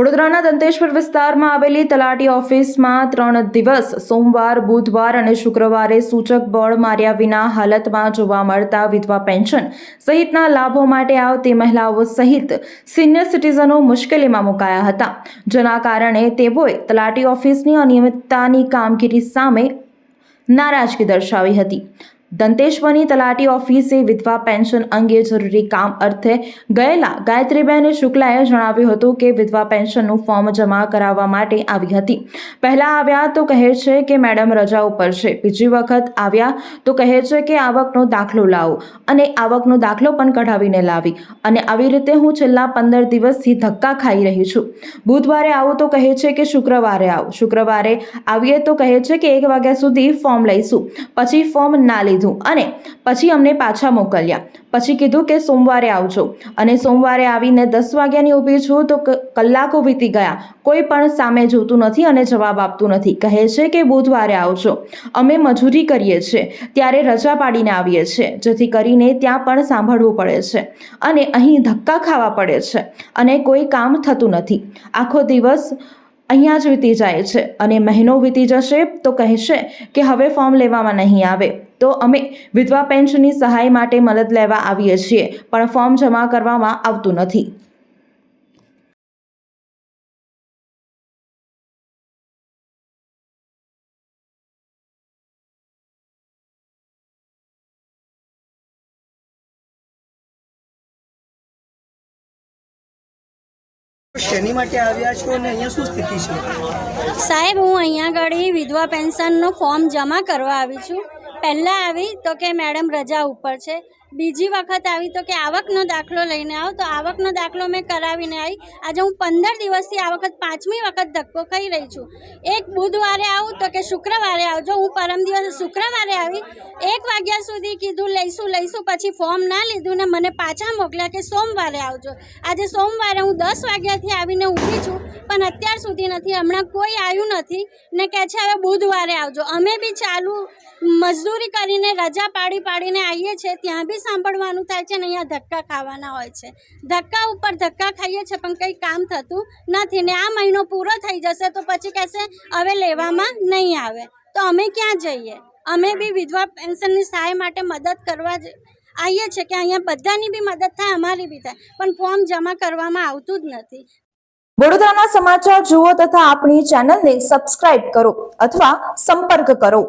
વડોદરાના દંતેશ્વર વિસ્તારમાં આવેલી તલાટી ઓફિસમાં ત્રણ દિવસ, સોમવાર, બુધવાર અને શુક્રવારે સૂચક બળ માર્યા વિના હાલતમાં જોવા મળતા વિધવા પેન્શન સહિતના લાભો માટે આવતી મહિલાઓ સહિત સિનિયર સિટીઝનો મુશ્કેલીમાં મુકાયા હતા. જેના કારણે તેઓએ તલાટી ઓફિસની અનિયમિતતાની કામગીરી સામે નારાજગી દર્શાવી હતી. દંતેશ્વરની તલાટી ઓફિસે વિધવા પેન્શન અંગે જરૂરી કામ અર્થે ગયેલા ગાયત્રીબેન શુક્લાએ જણાવ્યું હતું કે વિધવા પેન્શનનું ફોર્મ જમા કરાવવા માટે આવી હતી. પહેલા આવ્યા તો કહે છે કે, મેડમ, રજા ઉપર છે. બીજી વખત આવ્યા તો કહે છે કે, આવકનો દાખલો લાવો. અને આવકનો દાખલો પણ કઢાવીને લાવી. અને આવી રીતે હું છેલ્લા પંદર દિવસથી ધક્કા ખાઈ રહી છું. બુધવારે આવું તો કહે છે કે, શુક્રવારે આવો. શુક્રવારે આવીએ તો કહે છે કે, એક વાગ્યા સુધી ફોર્મ લઈશું. પછી ફોર્મ ના લીધું અને પછી અમને પાછા મોકલ્યા. પછી કીધું કે સોમવારે આવજો. અને સોમવારે આવીને દસ વાગ્યાની ઊભી છું તો કલાકો વીતી ગયા. કોઈ પણ સામે જોતું નથી અને જવાબ આપતું નથી. કહે છે કે બુધવારે આવજો. અમે મજૂરી કરીએ છીએ. ત્યારે રજા પાડીને આવીએ છીએ. જેથી કરીને ત્યાં પણ સાંભળવું પડે છે. અને અહીં ધક્કા ખાવા પડે છે. અને કોઈ કામ થતું નથી. આખો દિવસ અહીંયા જ વીતી જાય છે અને મહિનો વીતી જશે તો કહેશે કે હવે ફોર્મ લેવામાં નહીં આવે. તો અમે વિધવા પેન્શનની સહાય માટે મદદ લેવા આવીએ છીએ, પણ ફોર્મ જમા કરવામાં આવતું નથી. શેની માટે આવ્યા છો અને અહીંયા શું સ્થિતિ છે? સાહેબ, હું અહીંયા આગળ વિધવા પેન્શનનું ફોર્મ જમા કરવા આવી છું. પહેલાં આવી તો કે મેડમ રજા ઉપર છે. બીજી વખત આવી તો કે આવકનો દાખલો લઈને આવો, તો આવકનો દાખલો મેં કરાવીને આવી આજે હું પંદર દિવસથી આ વખત પાંચમી વખત ધક્કો ખાઈ રહી છું. એક બુધવારે આવું તો કે શુક્રવારે આવજો. હું પરમ દિવસે શુક્રવારે આવી, એક વાગ્યા સુધી કીધું, લઈશું લઈશું. પછી ફોર્મ ના લીધું ને મને પાછા મોકલ્યા કે સોમવારે આવજો. આજે સોમવારે હું દસ વાગ્યાથી આવીને ઊભી છું, પણ અત્યાર સુધી નથી. હમણાં કોઈ આવ્યું નથી ને કહે છે, હવે બુધવારે આવજો. અમે બી ચાલુ મજદૂરી કરીને રજા પાડી પાડીને આવીએ છીએ. ત્યાં બી સાંભળવાનું થાય છે ને અહીંયા ધક્કા ખાવાના હોય છે. ધક્કા ઉપર ધક્કા ખાઈએ છીએ પણ કંઈ કામ થતું નથી ને આ મહિનો પૂરો થઈ જશે તો પછી કહેશે, હવે લેવામાં નહીં આવે. તો અમે ક્યાં જઈએ? અમે બી વિધવા પેન્શનની સહાય માટે મદદ કરવા આવીએ છીએ કે અહીંયા બધાની બી મદદ થાય, અમારી બી થાય, પણ ફોર્મ જમા કરવામાં આવતું જ નથી. વડોદરાના સમાચાર જુઓ તથા આપણી ચેનલને સબસ્ક્રાઇબ કરો અથવા સંપર્ક કરો.